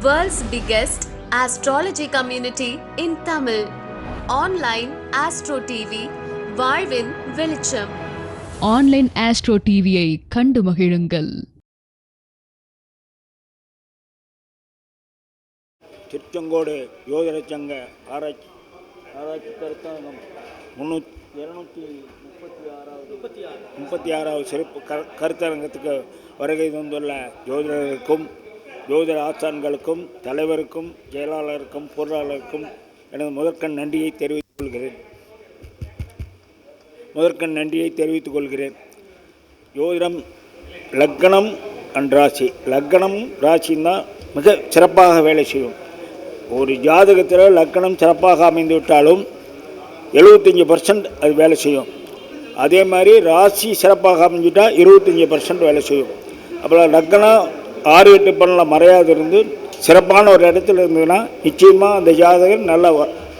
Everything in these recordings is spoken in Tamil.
World's biggest astrology community in Tamil. Online Astro TV, வாழ்வின் வெளிச்சம் ஆன்லைன் ஆஸ்ட்ரோ டிவியை கண்டு மகிழுங்கள் திருச்செங்கோடு யோகர சங்க ஆராய்ச்சி ஆராய்ச்சி கருத்தரங்கம் முந்நூற்றி இரநூத்தி முப்பத்தி ஆறாவது முப்பத்தி ஆறு முப்பத்தி ஆறாவது சிறப்பு கருத்தரங்கத்துக்கு வருகை தந்துள்ள ஜோதிடர்களுக்கும் ஜோதிட ஆசான்களுக்கும் தலைவருக்கும் செயலாளருக்கும் பொருளாளருக்கும் எனது முதற்கண் நன்றியை தெரிவித்துக் கொள்கிறேன். முதற்கண் நன்றியை தெரிவித்துக் கொள்கிறேன். ஜோதிடம் லக்கணம் அண்ட் ராசி. லக்கணம் ராசியும் தான் மிக சிறப்பாக வேலை செய்யும். ஒரு ஜாதகத்தில் லக்கணம் சிறப்பாக அமைந்து விட்டாலும் எழுபத்தஞ்சி பர்சன்ட் அது வேலை செய்யும். அதே மாதிரி ராசி சிறப்பாக அமைஞ்சிட்டால் இருபத்தஞ்சி பர்சன்ட் வேலை செய்யும். அப்புறம் லக்கணம் ஆறு எட்டு பண்ணல மறையாது இருந்து சிறப்பான ஒரு இடத்துல இருந்ததுன்னா நிச்சயமாக அந்த ஜாதகர் நல்ல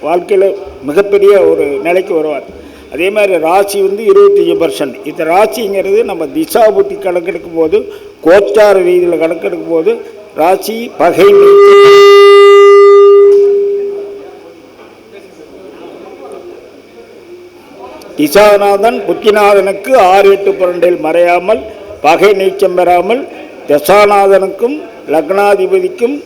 வாழ்க்கையில் மிகப்பெரிய ஒரு நிலைக்கு வருவார். அதே மாதிரி ராசி வந்து இருபத்தஞ்சி பர்சன்ட் இந்த ராசிங்கிறது நம்ம திசா புத்தி கணக்கெடுக்கும் போது கோச்சார ரீதியில் கணக்கெடுக்கும் போது ராசி பகை திசாநாதன் புத்திநாதனுக்கு ஆறு எட்டு பன்னெண்டில் மறையாமல் பகை நீச்சம் பெறாமல் தசாநாதனுக்கும் லக்னாதிபதிக்கும்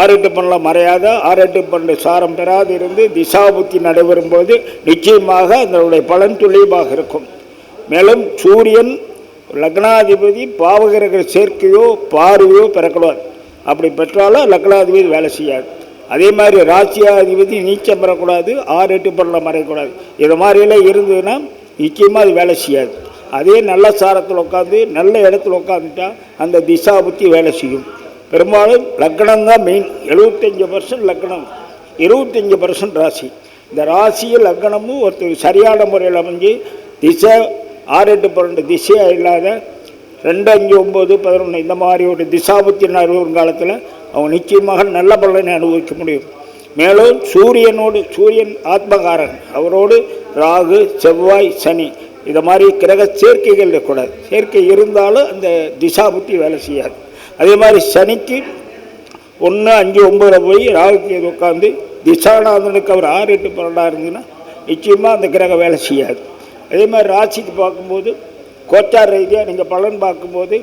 ஆரட்டு ஆறு மறையாத ஆரட்டு பண்ண சாரம் பெறாது இருந்து திசா புத்தி நடைபெறும் போது நிச்சயமாக அதனுடைய பலன் துல்லியமாக இருக்கும். மேலும் சூரியன் லக்னாதிபதி பாவகிரக சேர்க்கையோ பார்வையோ பெறக்கூடாது அப்படி பெற்றாலும் லக்னாதிபதி வேலை செய்யாது. அதே மாதிரி ராசியாதிபதி நீச்சம் பெறக்கூடாது ஆறு எட்டு பண்ணல மறையக்கூடாது. இது மாதிரியெல்லாம் இருந்ததுன்னா நிச்சயமாக அது வேலை செய்யாது. அதே நல்ல சாரத்தில் உட்காந்து நல்ல இடத்துல உட்காந்துட்டா அந்த திசா புத்தி வேலை செய்யும். பெரும்பாலும் லக்னம் தான் மெயின் எழுபத்தஞ்சி பர்சன்ட் லக்னம். இருபத்தஞ்சி பர்சன்ட் ராசி. இந்த ராசியும் லக்னமும் ஒருத்தர் சரியான முறையில் அமைஞ்சு திசை ஆறு எட்டு பன்னெண்டு திசையாக இல்லாத ரெண்டு அஞ்சு ஒம்பது பதினொன்று இந்த மாதிரி ஒரு திசாபுத்தி வரும் காலத்தில் அவன் நிச்சயமாக நல்ல பலனை அனுபவிக்க முடியும். மேலும் சூரியனோடு சூரியன் ஆத்மகாரன். அவரோடு ராகு செவ்வாய் சனி. இதை மாதிரி கிரக சேர்க்கைகள் இருக்கக்கூடாது சேர்க்கை இருந்தாலும் அந்த திசாபுத்தி வேலை செய்யாது. அதே மாதிரி சனிக்கு ஒன்று அஞ்சு ஒம்பதில் போய் ராகுக்கு உட்காந்து திசாநாதனுக்கு அவர் ஆறு எட்டு பன்னெண்டாக இருந்ததுன்னா நிச்சயமாக அந்த கிரகம் வேலை செய்யாது. அதே மாதிரி ராசிக்கு பார்க்கும்போது கோச்சார் ரீதியாக நீங்கள் பலன் பார்க்கும்போது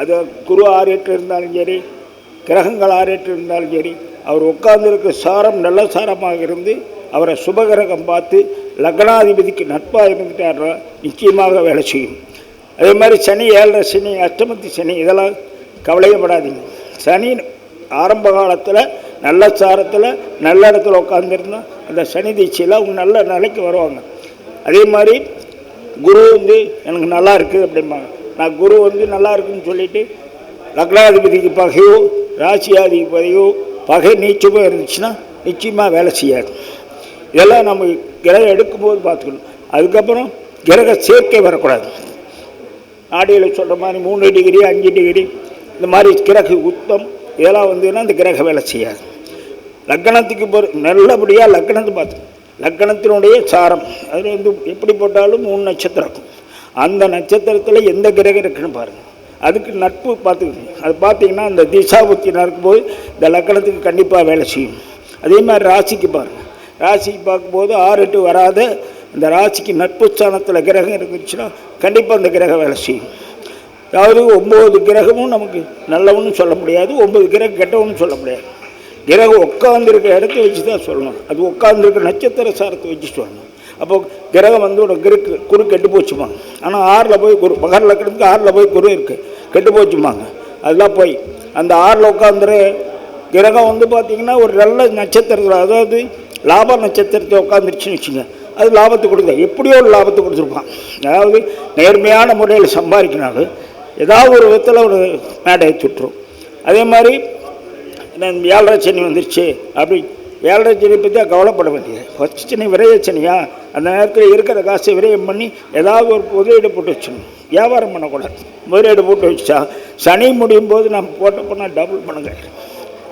அது குரு ஆறு எட்டு இருந்தாலும் சரி கிரகங்கள் ஆறு எட்டு இருந்தாலும் சரி அவர் உட்கார்ந்துருக்க சாரம் நல்ல சாரமாக இருந்து அவரை சுபகிரகம் பார்த்து லக்னாதிபதிக்கு நட்பாக இருந்துட்டாரோ நிச்சயமாக வேலை செய்யும். அதே மாதிரி சனி ஏழரை சனி அஷ்டமத்து சனி இதெல்லாம் கவலையப்படாதீங்க. சனி ஆரம்ப காலத்தில் நல்ல சாரத்தில் நல்ல இடத்துல உட்காந்துருந்தோம் அந்த சனி தீட்சையில் அவங்க நல்ல நிலைக்கு வருவாங்க. அதே மாதிரி குரு வந்து எனக்கு நல்லா இருக்குது அப்படிம்பாங்க. நான் குரு வந்து நல்லா இருக்குன்னு சொல்லிவிட்டு லக்னாதிபதிக்கு பகையோ ராசியாதிபதியோ பகை நீச்சமோ இருந்துச்சுன்னா நிச்சயமாக வேலை செய்யாது. இதெல்லாம் நம்ம கிரகம் எடுக்கும்போது பார்த்துக்கணும். அதுக்கப்புறம் கிரக சேர்க்கை வரக்கூடாது. ஆடியில் சொல்கிற மாதிரி மூணு டிகிரி அஞ்சு டிகிரி இந்த மாதிரி கிரக உத்தம் இதெல்லாம் வந்ததுன்னா அந்த கிரக வேலை செய்யாது. லக்கணத்துக்கு பொறு நல்லபடியாக லக்கணத்தை பார்த்து லக்கணத்தினுடைய சாரம் அதில் வந்து எப்படி போட்டாலும் மூணு நட்சத்திரம் இருக்கும். அந்த நட்சத்திரத்தில் எந்த கிரகம் இருக்குன்னு பாருங்கள் அதுக்கு நட்பு பார்த்துக்கணும். அது பார்த்தீங்கன்னா அந்த திசாபுத்தி நடக்கும்போது இந்த லக்கணத்துக்கு கண்டிப்பாக வேலை செய்யும். அதே மாதிரி ராசிக்கு பாருங்கள் ராசிக்கு பார்க்கும்போது ஆறு எட்டு வராத. அந்த ராசிக்கு நட்பு ஸ்தானத்தில் கிரகம் இருந்துச்சுன்னா கண்டிப்பாக அந்த கிரகம் வேலை செய்யும். அதாவது ஒம்பது கிரகமும் நமக்கு நல்லவனும் சொல்ல முடியாது. ஒம்பது கிரகம் கெட்டவனும் சொல்ல முடியாது. கிரகம் உட்காந்துருக்க இடத்த வச்சு தான் சொல்லணும். அது உட்காந்துருக்க நட்சத்திர சாரத்தை வச்சு சொல்லணும். அப்போ கிரகம் வந்து ஒரு கிருக்கு குரு கெட்டு போச்சுமாங்க ஆனால் ஆறில் போய் குரு பகல் லக்கணத்துக்கு ஆறில் போய் குரு இருக்குது கெட்டு போச்சுமாங்க அதெல்லாம் போய் அந்த ஆறில் உட்காந்துரு கிரகம் வந்து பார்த்திங்கன்னா ஒரு நல்ல நட்சத்திரத்தில் அதாவது லாப நட்சத்திரத்தை உட்காந்துருச்சுன்னு வச்சுங்க அது லாபத்தை கொடுங்க எப்படியோ ஒரு லாபத்தை கொடுத்துருப்பான். அதாவது நேர்மையான முறையில் சம்பாதிக்கினாலும் ஏதாவது ஒரு விதத்தில் ஒரு மேடையை சுட்டுரும் அதே மாதிரி நான் ஏழரை சனி வந்துருச்சு அப்படி ஏழரை சனி பற்றி கவலைப்பட வேண்டியது ஃபஸ்ட் சனி விரைய சனியா? அந்த நேரத்தில் இருக்கிற காசை விரயம் பண்ணி ஏதாவது ஒரு முதலீடு போட்டு வச்சிடணும் வியாபாரம் பண்ணக்கூடாது. முதலீடு போட்டு வச்சா சனி முடியும் போது நம்ம போட்ட போனால் டபுள் பண்ணுங்க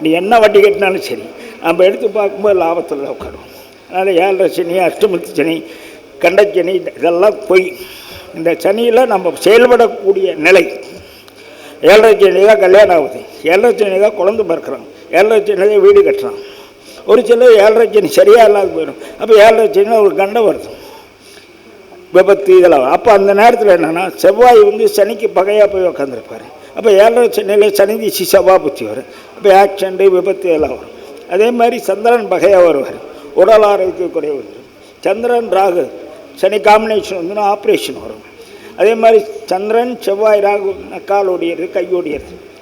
நீ என்ன வட்டி கட்டினாலும் சரி நம்ம எடுத்து பார்க்கும்போது லாபத்தில் உட்காரும் அதனால் ஏழரை சனி அஷ்டமத்து சனி கண்டச்சனி இதெல்லாம் பொய் இந்த சனியில் நம்ம செயல்படக்கூடிய நிலை. ஏழரை சனி தான் கல்யாணம் ஆகுது. ஏழரை சனி தான் குழந்தை பிறக்கிறான். ஏழரை சனி தான் வீடு கட்டுறான். ஒரு சிலர் ஏழரை சனி சரியாக இல்லாத போயிடும். அப்போ ஏழரை சனி ஒரு கண்டம் வருது. விபத்து இதெல்லாம். வரும். அப்போ அந்த நேரத்தில் என்னென்னா செவ்வாய் வந்து சனிக்கு பகையாக போய் உட்காந்துருப்பார் அப்போ ஏழரை சனியில் சனி திசி செவ்வாய் புத்தி வரும். அப்போ ஆக்சிடென்ட்டு விபத்து இதெல்லாம் வரும். அதே மாதிரி சந்திரன் பகையாக வருவார். உடல் ஆரோக்கிய குறைவு. வந்துடும் சந்திரன் ராகு சனி காம்பினேஷன் வந்துன்னா ஆப்ரேஷன் வரும். அதே மாதிரி சந்திரன் செவ்வாய் ராகு கால் ஒடியது கை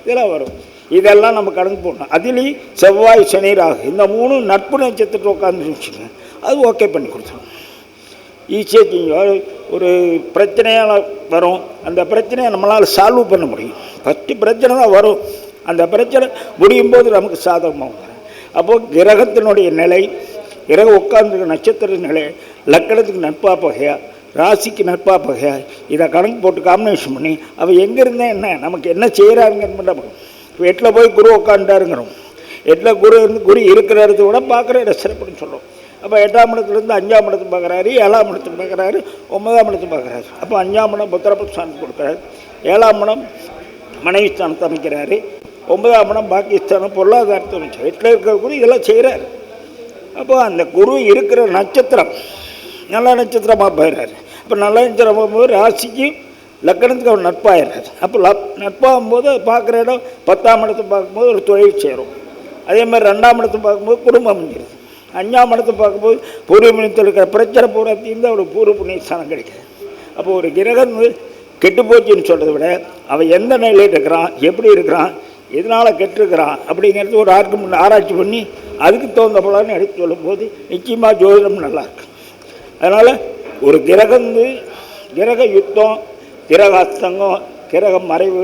இதெல்லாம் வரும். இதெல்லாம் நம்ம கணக்கு போடணும் அதுலேயும் செவ்வாய் சனி ராகு இந்த மூணு நட்பு நட்சத்திரத்தில் உட்காந்துருச்சுங்க அது ஓகே பண்ணி கொடுத்துரும். ஈஸியாக செஞ்சோம் ஒரு பிரச்சனையால் வரும். அந்த பிரச்சனையை நம்மளால் சால்வ் பண்ண முடியும். ஃபஸ்ட்டு பிரச்சனை தான் வரும். அந்த பிரச்சனை முடியும் போது நமக்கு சாதகமாகும். அப்போது கிரகத்தினுடைய நிலை கிரகம் உட்கார்ந்துருக்க நட்சத்திர நிலை லக்கணத்துக்கு நட்பா பகையா ராசிக்கு நட்பா பகையா இதை கணக்கு போட்டு காம்பினேஷன் பண்ணி அவள் எங்கே இருந்தால் என்ன? நமக்கு என்ன செய்கிறாருங்கன்னு மட்டும் இப்போ எட்டில் போய் குரு உட்காந்துட்டாருங்கிறோம் எட்டில் குரு இருந்து குரு இருக்கிற இடத்த விட பார்க்குற இடம் சிறப்புன்னு சொல்கிறோம் அப்போ எட்டாம் இடத்துலேருந்து அஞ்சாம் இடத்துக்கு பார்க்குறாரு ஏழாம் இடத்துக்கு பார்க்குறாரு ஒன்பதாம் இடத்துக்கு பார்க்குறாரு. அப்போ அஞ்சாம் இடம் புத்திரபஸ்தானத்துக்கு கொடுக்குறாரு. ஏழாம் இடம் மனைவி ஸ்தானத்தை அமைக்கிறாரு. ஒன்பதாம் இடம் பாகிஸ்தானும் பொருளாதாரத்தை அமைச்சர் எட்டில் இருக்கிற குரு இதெல்லாம் செய்கிறாரு. அப்போ அந்த குரு இருக்கிற நட்சத்திரம் நல்ல நட்சத்திரமாக போயிடுறார். அப்போ நல்ல நட்சத்திரம் போகும்போது ராசிக்கு லக்கணத்துக்கு அவர் நட்பாகிறார் அப்போ லப் நட்பாகும்போது பார்க்குற இடம் பத்தாம் இடத்தை பார்க்கும்போது ஒரு தொழில் சேரும். அதே மாதிரி ரெண்டாம் இடத்தை பார்க்கும்போது குடும்பம் அமைஞ்சிருது. அஞ்சாம் இடத்தை பார்க்கும்போது பூர்வ புண்ணியத்தில் இருக்கிற பிரச்சனை பூரா தான் ஒரு பூர்வ புண்ணியஸ்தானம் கிடைக்குது. அப்போ ஒரு கிரகம் கெட்டு போச்சுன்னு சொல்கிறத விட அவன் எந்த நிலையில் இருக்கிறான் எப்படி இருக்கிறான் எதனால் கெட்டிருக்கிறான் அப்படிங்கிறது ஒரு ஆர்குமெண்ட் ஆராய்ச்சி பண்ணி அதுக்கு தகுந்த பலன்னு எடுத்து சொல்லும்போது நிச்சயமாக ஜோதிடம் நல்லா இருக்கு. அதனால் ஒரு கிரகம் வந்து கிரக யுத்தம் கிரக அஸ்தங்கம் கிரக மறைவு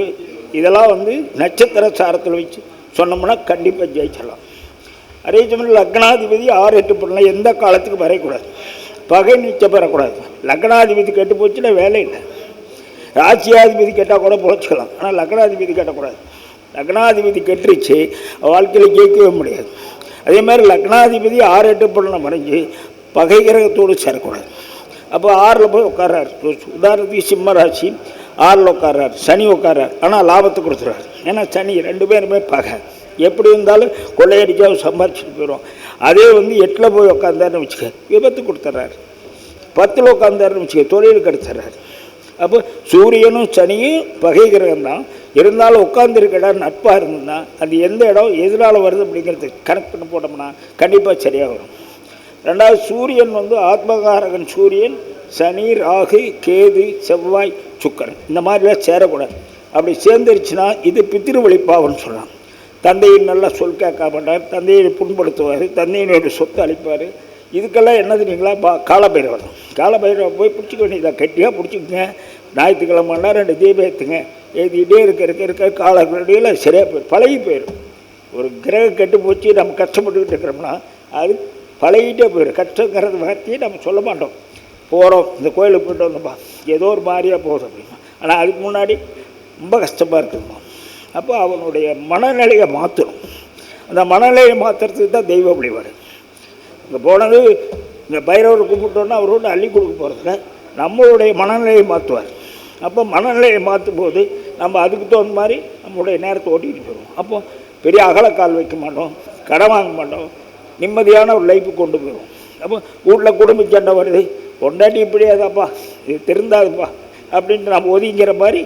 இதெல்லாம் வந்து நட்சத்திர சாரத்தில் வச்சு சொன்னோம்னா கண்டிப்பாக ஜெயிச்சிடலாம். அதே சமயம் லக்னாதிபதி ஆறு எட்டு பண்ணலாம் எந்த காலத்துக்கு வரையக்கூடாது பகை நீச்சம் பெறக்கூடாது. லக்னாதிபதி கெட்டு போச்சுன்னா வேலை இல்லை. ராசியாதிபதி கேட்டால் கூட பொழைச்சிக்கலாம் ஆனால் லக்னாதிபதி கேட்டக்கூடாது. லக்னாதிபதி கெட்டுருச்சு வாழ்க்கையில் ஜெயிக்கவே முடியாது. அதே மாதிரி லக்னாதிபதி ஆறு எட்டு பொருளை மறைஞ்சு பகை கிரகத்தோடு சேரக்கூடாது. அப்போ ஆறில் போய் உட்கார்றாரு. உதாரணத்துக்கு சிம்ம ராசி ஆறில் உட்கார்றாரு சனி உட்கார்றாரு. ஆனால் லாபத்தை கொடுத்துறாரு. ஏன்னா சனி ரெண்டு பேருமே பகை. எப்படி இருந்தாலும் கொள்ளையடிக்காக சம்பாரிச்சுட்டு போயிடும் அதே வந்து எட்டில் போய் உட்காந்தாருன்னு வச்சுக்க விபத்து கொடுத்துட்றாரு பத்தில் உட்காந்தாருன்னு வச்சுக்க தொழில் கெடுத்துறாரு. அப்போ சூரியனும் சனியும் பகை கிரகம் தான் இருந்தாலும் உட்காந்துருக்க இடம் நட்பாக இருந்ததுன்னா அது எந்த இடம் எதனால் வருது அப்படிங்கிறது கணக்கு பண்ணி போட்டோம்னா கண்டிப்பாக சரியாக வரும். ரெண்டாவது சூரியன் வந்து ஆத்மகாரகன் சூரியன் சனி ராகு கேது செவ்வாய் சுக்கரன். இந்த மாதிரிலாம் சேரக்கூடாது. அப்படி சேர்ந்துருச்சுன்னா இது பித்திரு வழிப்பாவன்னு சொல்லலாம். தந்தையின் நல்லா சொல் கேட்க மாட்டார் தந்தையை புண்படுத்துவார் தந்தையினுடைய சொத்தை அளிப்பார். இதுக்கெல்லாம் என்ன தெரியுங்களா பா காலபைரவர். காலபைரவர் போய் பிடிச்சிக்க வேண்டியதாக கெட்டியாக பிடிச்சிக்கங்க. ஞாயிற்றுக்கிழமைனா ரெண்டு தீபம் ஏற்றுங்க ஏற்றிக்கிட்டே இருக்க இருக்க இருக்க காலக்கடியில் சரியாக போயிடும் பழகி போயிடும் ஒரு கிரகம் கெட்டு போச்சு நம்ம கஷ்டப்பட்டுக்கிட்டு இருக்கிறோம்னா அது பழகிட்டே போயிடும் கஷ்டங்கிறது வார்த்தையை நம்ம சொல்ல மாட்டோம். போகிறோம் இந்த கோயிலுக்கு போயிட்டு வந்தோம்பா ஏதோ ஒரு மாதிரியாக போகுது அப்படின்னா. ஆனால் அதுக்கு முன்னாடி ரொம்ப கஷ்டமாக இருக்குதுமா அப்போ அவனுடைய மனநிலையை மாற்றணும் அந்த மனநிலையை மாற்றுறதுக்கு தான் தெய்வ வழிபாடு இங்கே போனது இந்த பைரவரை கும்பிட்டோன்னா அவரோட அள்ளி கொடுக்க போகிறதில்ல நம்மளுடைய மனநிலையை மாற்றுவார் அப்போ மனநிலையை மாற்றும் போது நம்ம அதுக்கு தகுந்த மாதிரி நம்மளுடைய நேரத்தை ஓட்டிகிட்டு போயிடுவோம். அப்போது பெரிய அகலக்கால் வைக்க மாட்டோம் கடன் வாங்க மாட்டோம் நிம்மதியான ஒரு லைஃபு கொண்டு போயிடும் அப்போ வீட்டில் குடும்ப சண்டை வருது பொண்டாட்டி இப்படியாதாப்பா இது திருந்தாதுப்பா அப்படின்ட்டு நம்ம ஒதுங்கிற மாதிரி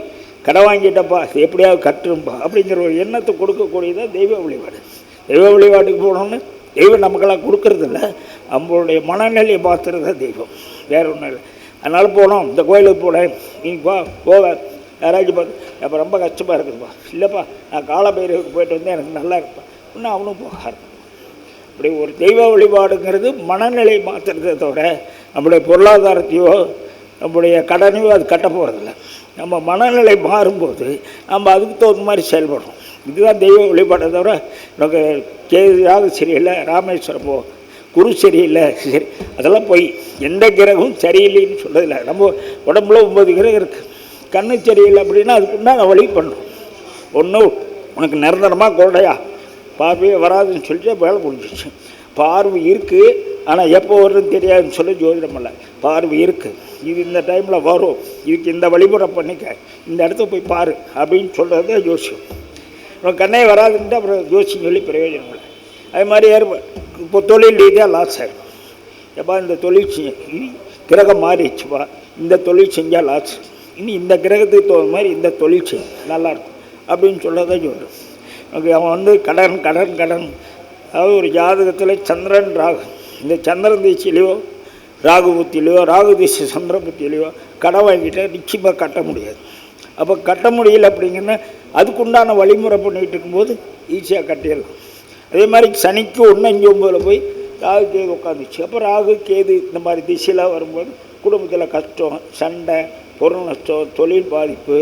கடன் வாங்கிட்டப்பா இது எப்படியாவது கட்டுருப்பா அப்படிங்கிற ஒரு எண்ணத்தை கொடுக்கக்கூடியதான் தெய்வ வழிபாடு. தெய்வ வழிபாட்டுக்கு போனோன்னு தெய்வம் நமக்கெல்லாம் கொடுக்கறதில்ல நம்மளுடைய மனநிலையை பார்த்துறது தான் தெய்வம் வேற ஒன்றும் இல்லை. அதனால் போனோம் இந்த கோயிலுக்கு போனேன் நீ போ போக. யாராச்சும் பார்த்து அப்போ ரொம்ப கஷ்டமாக இருக்குதுப்பா. இல்லைப்பா நான் காலபைரவுக்கு போயிட்டு வந்தேன் எனக்கு நல்லா இருப்பேன் இன்னும் அவனும் போகாது. இப்படி ஒரு தெய்வ வழிபாடுங்கிறது மனநிலை மாற்றுறதை தவிர நம்முடைய பொருளாதாரத்தையோ நம்முடைய கடனையோ அது கட்ட போகிறதில்ல நம்ம மனநிலை மாறும்போது நம்ம அதுக்கு தகுந்த மாதிரி செயல்படுறோம். இதுதான் தெய்வ வழிபாடை தவிர எனக்கு கேது சரியில்லை ராமேஸ்வரம் போ குரு சரியில்லை சரி அதெல்லாம் போய் எந்த கிரகமும் சரியில்லைன்னு சொல்கிறதில்ல நம்ம உடம்புல ஒம்பது கிரகம் இருக்குது கண்ணு சரியில்லை அப்படின்னா அதுக்குண்டான வழி பண்ணும். ஒன்று உனக்கு நிரந்தரமாக கோடையா பார்வையே வராதுன்னு சொல்லிட்டு வேலை முடிஞ்சிச்சு பார்வை இருக்குது ஆனால் எப்போ வருதுன்னு தெரியாதுன்னு சொல்லி ஜோதிடம் இல்லை பார்வை இருக்குது இது இந்த டைமில் வரும். இதுக்கு இந்த வழிமுறை பண்ணிக்க. இந்த இடத்த போய் பாரு அப்படின்னு சொல்கிறது தான் ஜோசியம். அப்புறம் கண்ணே வராதுன்ட்டு அப்புறம் ஜோசியம் சொல்லி பிரயோஜனம் இல்லை. அது மாதிரி ஏற்ப இப்போ தொழில் ரீதியாக லாஸ் ஆகிடும் எப்பா இந்த தொழில் கிரகம் மாறிடுச்சுப்பா. இந்த தொழில் செஞ்சால் லாஸ் இனி இந்த கிரகத்துக்கு தகுந்த மாதிரி இந்த தொழில் செய் நல்லாயிருக்கும் அப்படின்னு சொல்லதான் சொல்கிறேன் ஓகே அவன் வந்து கடன் கடன் கடன். அதாவது ஒரு ஜாதகத்தில் சந்திரன் ராகு. இந்த சந்திரன் திசையிலையோ ராகு புத்தியிலையோ ராகு திசை சந்திர புத்தியிலையோ கடன் வாங்கிட்டால் நிச்சயமாக கட்ட முடியாது. அப்போ கட்ட முடியல அப்படிங்கன்னா அதுக்குண்டான வழிமுறை பண்ணிகிட்டு இருக்கும்போது ஈஸியாக கட்டிடலாம். அதே மாதிரி சனிக்கு ஒன்று அஞ்சு ஒம்பதில் போய் ராகு கேது உட்காந்துச்சு. அப்போ ராகு கேது இந்த மாதிரி திசையெல்லாம் வரும்போது குடும்பத்தில் கஷ்டம் சண்டை பொருள் நஷ்டம் தொழில் பாதிப்பு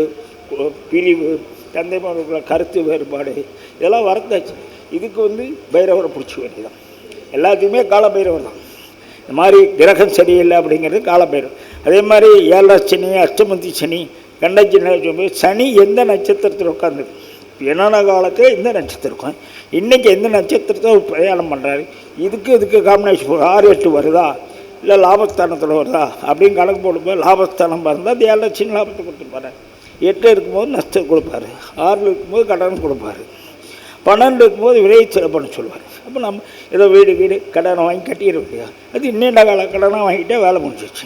பிரிவு தந்தைமார்களுக்குள்ள கருத்து வேறுபாடு இதெல்லாம் வரந்தாச்சு இதுக்கு வந்து பைரவரை பிடிச்சி வேண்டியதான் எல்லாத்துக்குமே கால பைரவர் தான். இந்த மாதிரி கிரகம் சரியில்லை அப்படிங்கிறது காலபைரவர். அதே மாதிரி ஏழரை சனி அஷ்டமதி சனி கண்டச்சி சனி எந்த நட்சத்திரத்தில் உட்காந்துருக்கு என்னென்ன காலத்தில் எந்த நட்சத்திரம் இருக்கும்? இன்றைக்கி எந்த நட்சத்திரத்தை பிரயாணம் பண்ணுறாரு இதுக்கு இதுக்கு காம்பினேஷன் ஆறு எட்டு வருதா? இல்லை லாபஸ்தானத்தில் வருதா அப்படின்னு கணக்கு போடும்போது லாபஸ்தானம் இருந்தால் அது லட்சம் லாபத்தை கொடுத்துருப்பாரு. எட்டு இருக்கும்போது நஷ்டம் கொடுப்பாரு. ஆறில் இருக்கும்போது கடன் கொடுப்பாரு. பன்னெண்டு இருக்கும்போது விரைவு செலவு சொல்லுவார். அப்போ நம்ம ஏதோ வீடு வீடு கடனை வாங்கி கட்டிட முடியாது அது இன்னேண்ட கால கடனாக வாங்கிட்டே வேலை முடிஞ்சிச்சு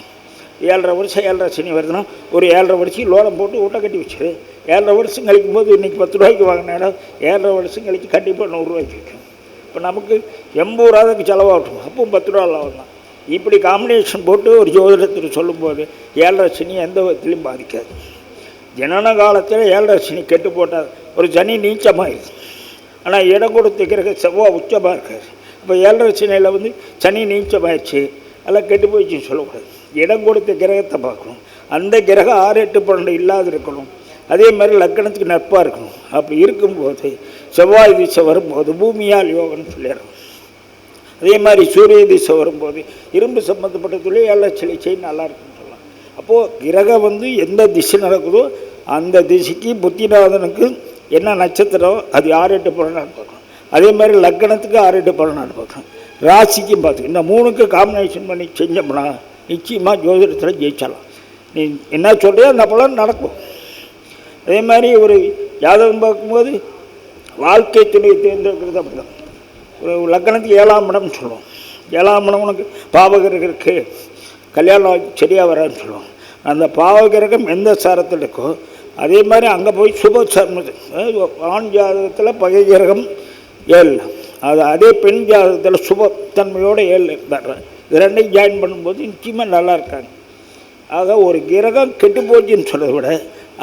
ஏழரை வருஷம் ஏழரை சனி வருதுன்னா ஒரு ஏழரை வருஷம் லோனை போட்டு ஊட்ட கட்டி வச்சிரு. ஏழரை வருஷம் கழிக்கும் போது இன்றைக்கி பத்து ரூபாய்க்கு வாங்கின இடம் ஏழரை வருஷம் கழிச்சு கண்டிப்பாக நூறுரூவாய்க்கு விற்கும். இப்போ நமக்கு எண்பது ரூபாய்க்கு செலவாகட்டும். அப்பவும் பத்து ரூபா லாபம் தான் இப்படி காம்பினேஷன் போட்டு ஒரு ஜோதிடத்தில் சொல்லும்போது ஏழரை சனி எந்த விதத்துலையும் பாதிக்காது. ஜனன காலத்தில் ஏழரை சனி கெட்டு போட்டால் ஒரு சனி நீச்சமாயிருது ஆனால் இடம் கொடுத்து கிரக செவ்வாய் உச்சமாக இருக்காது. இப்போ ஏழரை சனியில் வந்து சனி நீச்சமாயிடுச்சு எல்லாம் கெட்டு போயிடுச்சுன்னு சொல்லக்கூடாது. இடம் கொடுத்த கிரகத்தை பார்க்கணும். அந்த கிரகம் ஆறு எட்டு பன்னெண்டு இல்லாத இருக்கணும். அதே மாதிரி லக்கணத்துக்கு நட்பாக இருக்கணும். அப்படி இருக்கும்போது செவ்வாய் வீச்சை வரும்போது பூமியால் யோகம்னு சொல்லிடுறோம் அதே மாதிரி சூரிய திசை வரும்போது இரும்பு சம்மந்தப்பட்ட தொழில் ஏழரை நல்லா இருக்குன்னு சொல்லலாம். அப்போது கிரகம் வந்து எந்த திசை நடக்குதோ அந்த திசைக்கு புத்திநாதனுக்கு என்ன நட்சத்திரம் அது ஆறு எட்டு பலனான்னு பார்க்கணும் அதே மாதிரி லக்கணத்துக்கு ஆறு எட்டு பலனான்னு பார்க்கணும் ராசிக்கும் பார்த்து இந்த மூணுக்கு காம்பினேஷன் பண்ணி செஞ்சோம்னா நிச்சயமாக ஜோதிடத்தில் ஜெயிச்சலாம் நீ என்ன சொல்கிறியோ அந்த பலன் நடக்கும். அதே மாதிரி ஒரு ஜாதகம் பார்க்கும்போது வாழ்க்கை துணை தேர்ந்தெடுக்கிறது அப்படி தான் லக்கணத்துக்கு ஏழாம் இடம்னு சொல்லுவோம். ஏழாம் இடம் உனக்கு பாவகிரகம் இருக்குது கல்யாணம் சரியாக வரான்னு சொல்லுவோம். அந்த பாவகிரகம் எந்த சாரத்தில் இருக்கோ அதே மாதிரி அங்கே போய் சுப சர்ம ஆண் ஜாதகத்தில் பகை கிரகம் ஏழு. அது அதே பெண் ஜாதகத்தில் சுபத்தன்மையோடு ஏழு இருந்தார் இது ரெண்டையும் ஜாயின் பண்ணும்போது நிச்சயமாக நல்லா இருக்காங்க. ஆக ஒரு கிரகம் கெட்டு போச்சுன்னு சொல்கிறத விட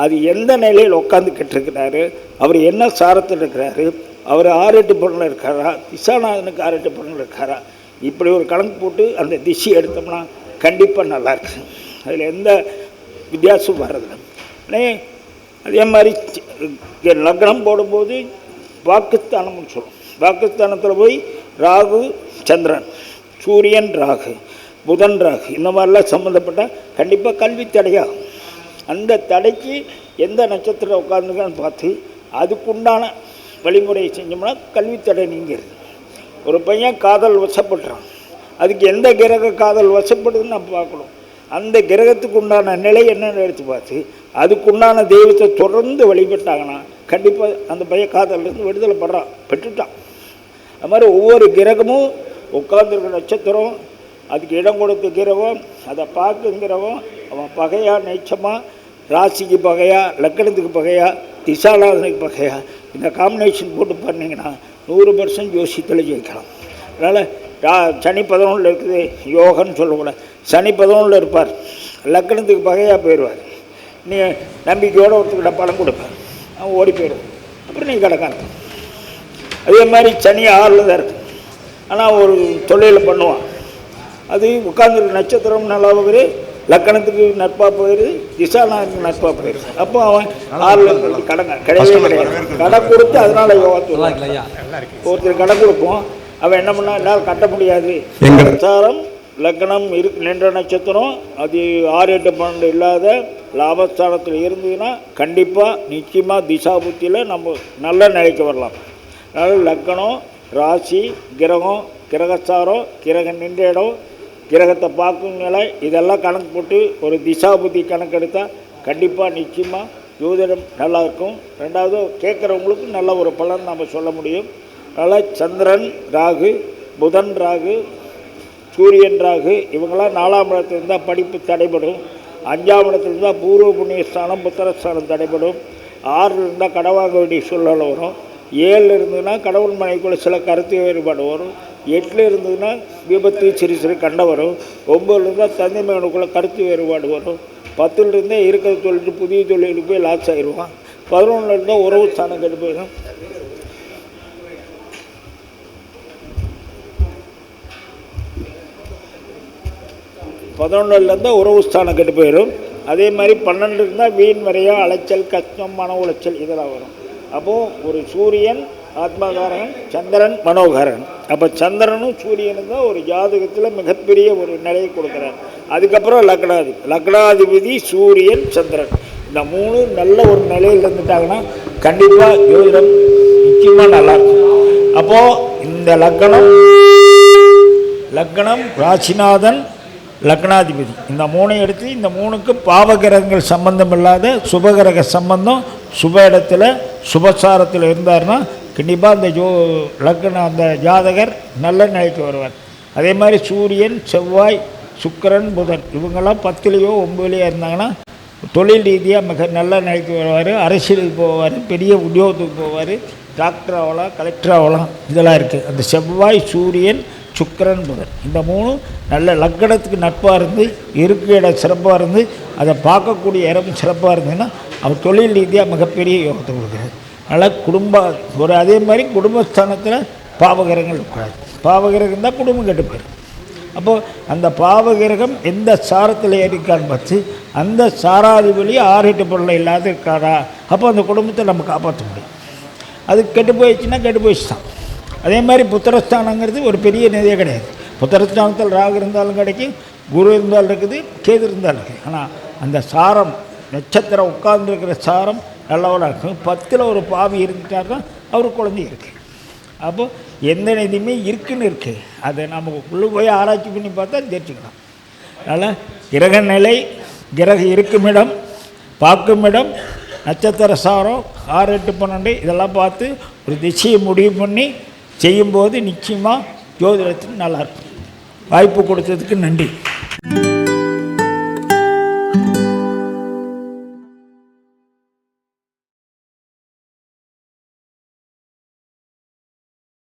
அது எந்த நிலையில் உட்காந்து கெட்டிருக்கிறாரு அவர் என்ன சாரத்தில் இருக்கிறாரு அவர் ஆறு எட்டு பொருளில் இருக்காரா? திசாநாதனுக்கு ஆறு எட்டு பொருளில் இருக்காரா? இப்படி ஒரு கணக்கு போட்டு அந்த திசை எடுத்தோம்னா கண்டிப்பாக நல்லாயிருக்கு அதில் எந்த வித்தியாசமும் வர்றதில்லை. அதே மாதிரி லக்னம் போடும்போது பாகிஸ்தானம்னு சொல்லுவோம் பாகிஸ்தானத்தில் போய் ராகு சந்திரன் சூரியன் ராகு புதன் ராகு இந்த மாதிரிலாம் சம்மந்தப்பட்ட கண்டிப்பாக கல்வி தடையாகும். அந்த தடைக்கு எந்த நட்சத்திரம் உட்காந்துருக்கான்னு பார்த்து அதுக்குண்டான வழிமுறையை செஞ்சோம்னா கல்வித்தடை நீங்கிறது. ஒரு பையன் காதல் வசப்படுறான். அதுக்கு எந்த கிரக காதல் வசப்படுதுன்னு நம்ம பார்க்கணும். அந்த கிரகத்துக்கு உண்டான நிலை என்னென்னு எடுத்து பார்த்து அதுக்குண்டான தெய்வத்தை தொடர்ந்து வழிபட்டாங்கன்னா கண்டிப்பாக அந்த பையன் காதல்லேருந்து விடுதலை படுறான் பெற்றுட்டான். அது மாதிரி ஒவ்வொரு கிரகமும் உட்கார்ந்துருக்க நட்சத்திரம் அதுக்கு இடம் கொடுத்த கிரகம் அதை பார்க்குங்கிறவன் அவன் பகையாக நெச்சமா ராசிக்கு பகையா லக்கணத்துக்கு பகையா திசாநாதனுக்கு பகையா இந்த காம்பினேஷன் போட்டு பண்ணிங்கன்னா நூறு பர்சன்ட் ஜோசியத்தில் ஜெயிக்கலாம். அதனால் ரா சனி பதினொன்றில் இருக்குது யோகன்னு சொல்லக்கூடாது சனி பதினொன்றில் இருப்பார். லக்கணத்துக்கு பகையாக போயிடுவார். நீ நம்பிக்கையோடு ஒருத்தர்கிட்ட பணம் கொடுப்பேன் அவன் ஓடி போயிடுவான் அப்புறம் நீ கிடக்காங்க அதே மாதிரி சனி ஆறில் தான் இருக்கு. ஆனால் ஒரு தொழில் பண்ணுவான். அது உட்காந்துருக்க நட்சத்திரம் நல்லாவே லக்கணத்துக்கு நட்பாக போயிடுது திசாநாதனுக்கு நட்பாக போயிடுது அப்போ அவன் ஆறில் இருக்கிறது கடங்க கிடையவே கிடையாது. கடை கொடுத்து அதனால யோகத்து ஒருத்தர் கடை கொடுப்போம். அவன் என்ன பண்ணா என்னால் கட்ட முடியாது. சாரம் லக்னம் இருக்கு நின்ற நட்சத்திரம் அது ஆறு எட்டு பன்னெண்டு இல்லாத லாபஸ்தானத்தில் இருந்ததுன்னா கண்டிப்பாக நிச்சயமாக திசா புத்தியில் நம்ம நல்ல நிலைக்கு வரலாம். அதனால் லக்கணம் ராசி கிரகம் கிரகச்சாரம் கிரகம் நின்ற இடம் கிரகத்தை பார்க்கும் நிலை இதெல்லாம் கணக்கு போட்டு ஒரு திசா புத்தி கணக்கெடுத்தால் கண்டிப்பாக நிச்சயமாக ஜோதிடம் நல்லா இருக்கும். ரெண்டாவது கேட்குறவங்களுக்கும் நல்ல ஒரு பலன் நம்ம சொல்ல முடியும். அதனால் சந்திரன் ராகு புதன் ராகு சூரியன் ராகு இவங்களாம் நாலாம் இடத்துல இருந்தால் படிப்பு தடைபடும். அஞ்சாம் இடத்துல இருந்தால் பூர்வ புண்ணியஸ்தானம் புத்திரஸ்தானம் தடைபடும். ஆறில் இருந்தால் கடவாங்க வேண்டிய சூழ்நிலை வரும். ஏழில் இருந்ததுன்னா கடவுள் மனைக்குள்ளே சில கருத்து வேறுபாடு வரும். எட்டில் இருந்ததுன்னா விபத்து சிறு சிறு கண்ட வரும். ஒம்பதுல இருந்தால் தந்தை மகனுக்குள்ள கருத்து வேறுபாடு வரும். பத்தில் இருந்தே இருக்கிறத சொல்லிட்டு புதிய தொழிலுக்கு போய் லாஸ் ஆகிடுவான் பதினொன்றில் இருந்தால் உறவு ஸ்தானம் கெட்டு போயிடும். பதினொன்றில் இருந்தால் உறவு ஸ்தானம் கெட்டு போயிடும். அதே மாதிரி பன்னெண்டு இருந்தால் வீண் வரையும் அலைச்சல் கஷ்டம் மன உளைச்சல் இதெல்லாம் வரும். அப்போது ஒரு சூரியன் ஆத்மகாரகன் சந்திரன் மனோகாரகன் அப்போ சந்திரனும் சூரியனும் தான் ஒரு ஜாதகத்தில் மிகப்பெரிய ஒரு நிலையை கொடுக்குறார். அதுக்கப்புறம் லக்னாதி லக்னாதிபதி சூரியன் சந்திரன். இந்த மூணு நல்ல ஒரு நிலையில் இருந்துட்டாங்கன்னா கண்டிப்பாக ஜோதிடம் நிச்சயமாக நல்லாயிருக்கும் அப்போது இந்த லக்னம் லக்னம் ராசிநாதன் லக்னாதிபதி. இந்த மூணை எடுத்து இந்த மூணுக்கு பாவகிரகங்கள் சம்பந்தம் இல்லாத சுபகிரக சம்பந்தம் சுப இடத்துல சுபசாரத்தில் இருந்தார்னா கண்டிப்பாக அந்த ஜோ லக்னம் அந்த ஜாதகர் நல்ல நிலைக்கு வருவார். அதே மாதிரி சூரியன் செவ்வாய் சுக்கிரன் புதன் இவங்கெல்லாம் பத்துலேயோ ஒம்பதுலேயோ இருந்தாங்கன்னா தொழில் ரீதியாக மிக நல்ல நிலைக்கு வருவார். அரசியலுக்கு போவார் பெரிய உத்தியோகத்துக்கு போவார். டாக்டர் ஆகலாம் கலெக்டர் ஆகலாம் இதெல்லாம் இருக்குது அந்த செவ்வாய் சூரியன் சுக்கரன் புதன் இந்த மூணு நல்ல லக்கணத்துக்கு நட்பாக இருந்து இருக்க இடம் சிறப்பாக இருந்து அதை பார்க்கக்கூடிய இடம் சிறப்பாக இருந்ததுன்னா அவர் தொழில் ரீதியாக மிகப்பெரிய யோகத்தை கொடுக்குறாரு. அதனால் குடும்ப ஒரு அதே மாதிரி குடும்பஸ்தானத்தில் பாவகிரகங்கள் இருக்காது. பாவகிரகம் தான் குடும்பம் கெட்டு போயிடும் அப்போது அந்த பாவகிரகம் எந்த சாரத்தில் ஏறிக்கான்னு பார்த்து அந்த சாராதிபதி ஆறு எட்டு பொருளை இல்லாத இருக்காரா அப்போ அந்த குடும்பத்தை நம்ம காப்பாற்ற முடியும். அது கெட்டு போயிடுச்சுன்னா கெட்டு போயிடுச்சு தான் அதே மாதிரி புத்திரஸ்தானங்கிறது ஒரு பெரிய நிதியே கிடையாது. புத்திரஸ்தானத்தில் ராகு இருந்தாலும் கிடைக்கும் குரு இருந்தாலும் இருக்குது கேது இருந்தாலும் இருக்குது ஆனால் அந்த சாரம் நட்சத்திரம் உட்கார்ந்துருக்கிற சாரம் நல்லவனாக இருக்கும் பத்தில் ஒரு பாவி இருந்துட்டாருன்னா அவர் குழந்தை இருக்குது அப்போது எந்த நிதியுமே இருக்குன்னு இருக்குது அதை நம்ம உள்ளே போய் ஆராய்ச்சி பண்ணி பார்த்தா தெரிஞ்சுக்கலாம். அதனால் கிரக நிலை கிரக இருக்கும் இடம் நட்சத்திர சாரம் ஆறு எட்டு பன்னெண்டு இதெல்லாம் பார்த்து ஒரு திசையை முடிவு பண்ணி செய்யும்போது நிச்சயமாக ஜோதிடத்துக்கு நல்லாயிருக்கும் வாய்ப்பு கொடுத்ததுக்கு நன்றி.